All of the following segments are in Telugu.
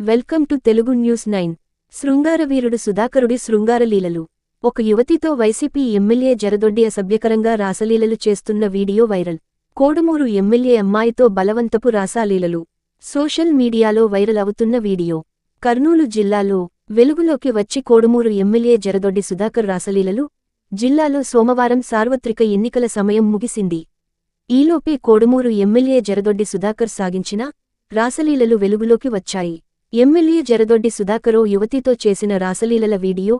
Welcome to Telugu news nine. శృంగారవీరుడు సుధాకరుడి శృంగారలీలలు. ఒక యువతితో వైసీపీ ఎమ్మెల్యే జరదొడ్డి అసభ్యకరంగా రాసలీలలు చేస్తున్న వీడియో వైరల్. కోడుమూరు ఎమ్మెల్యే అమ్మాయితో బలవంతపు రాసాలీలలు. సోషల్ మీడియాలో వైరల్ అవుతున్న వీడియో. కర్నూలు జిల్లాలో వెలుగులోకి వచ్చి కోడుమూరు ఎమ్మెల్యే జరదొడ్డి సుధాకర్ రాసలీలలు. జిల్లాలో సోమవారం సార్వత్రిక ఎన్నికల సమయం ముగిసింది. ఈలోపే కోడుమూరు ఎమ్మెల్యే జరదొడ్డి సుధాకర్ సాగించిన రాసలీలలు వెలుగులోకి వచ్చాయి. ఎమ్మెల్యే జరదొడ్డి సుధాకరో యువతితో చేసిన రాసలీలల వీడియో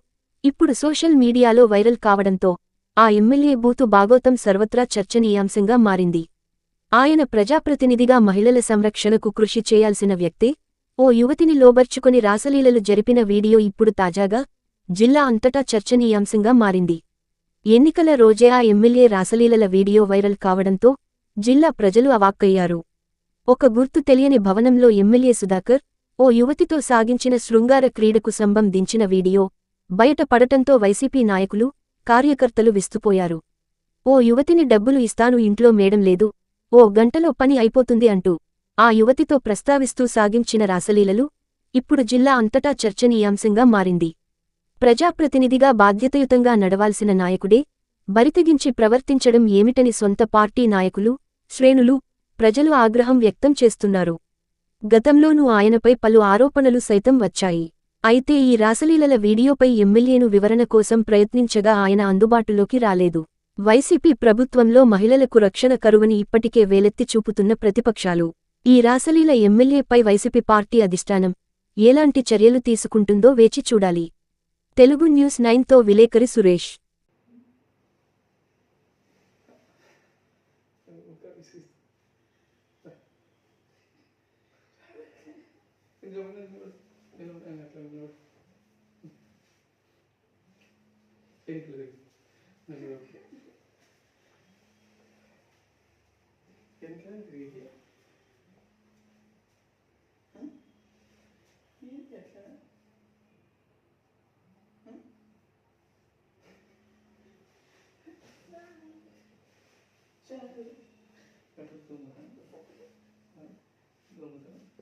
ఇప్పుడు సోషల్ మీడియాలో వైరల్ కావడంతో ఆ ఎమ్మెల్యే బూతు బాగోతం సర్వత్రా చర్చనీయాంశంగా మారింది. ఆయన ప్రజాప్రతినిధిగా మహిళల సంరక్షణకు కృషి చేయాల్సిన వ్యక్తే ఓ యువతిని లోబర్చుకుని రాసలీలలు జరిపిన వీడియో ఇప్పుడు తాజాగా జిల్లా అంతటా చర్చనీయాంశంగా మారింది. ఎన్నికల రోజే ఆ ఎమ్మెల్యే రాసలీలల వీడియో వైరల్ కావడంతో జిల్లా ప్రజలు అవాక్కయ్యారు. ఒక గుర్తు తెలియని భవనంలో ఎమ్మెల్యే సుధాకర్ ఓ యువతితో సాగించిన శృంగార క్రీడకు సంబంధించిన వీడియో బయట పడటంతో వైసీపీ నాయకులు కార్యకర్తలు విస్తుపోయారు. ఓ యువతిని డబ్బులు ఇస్తాను ఇంట్లో మేడం లేదు ఓ గంటలో పని అయిపోతుంది అంటూ ఆ యువతితో ప్రస్తావిస్తూ సాగించిన రాసలీలలు ఇప్పుడు జిల్లా అంతటా చర్చనీయాంశంగా మారింది. ప్రజాప్రతినిధిగా బాధ్యతయుతంగా నడవాల్సిన నాయకుడే బరితెగించి ప్రవర్తించడం ఏమిటని సొంత పార్టీ నాయకులు శ్రేణులు ప్రజలు ఆగ్రహం వ్యక్తం చేస్తున్నారు. గతంలోనూ ఆయనపై పలు ఆరోపణలు సైతం వచ్చాయి. అయితే ఈ రాసలీలల వీడియోపై ఎమ్మెల్యేను వివరణ కోసం ప్రయత్నించగా ఆయన అందుబాటులోకి రాలేదు. వైసీపీ ప్రభుత్వంలో మహిళలకు రక్షణ కరువని ఇప్పటికే వేలెత్తి చూపుతున్న ప్రతిపక్షాలు. ఈ రాసలీల ఎమ్మెల్యేపై వైసీపీ పార్టీ అధిష్టానం ఎలాంటి చర్యలు తీసుకుంటుందో వేచి చూడాలి. తెలుగు న్యూస్ నైన్తో విలేకరి Suresh. Belum belum enak belum. Take lagi. Belum. Yang kan lagi ya. Hmm? Ini ya kan? Hmm? Jangan. Kata tuh mana? Hmm? Belum tahu.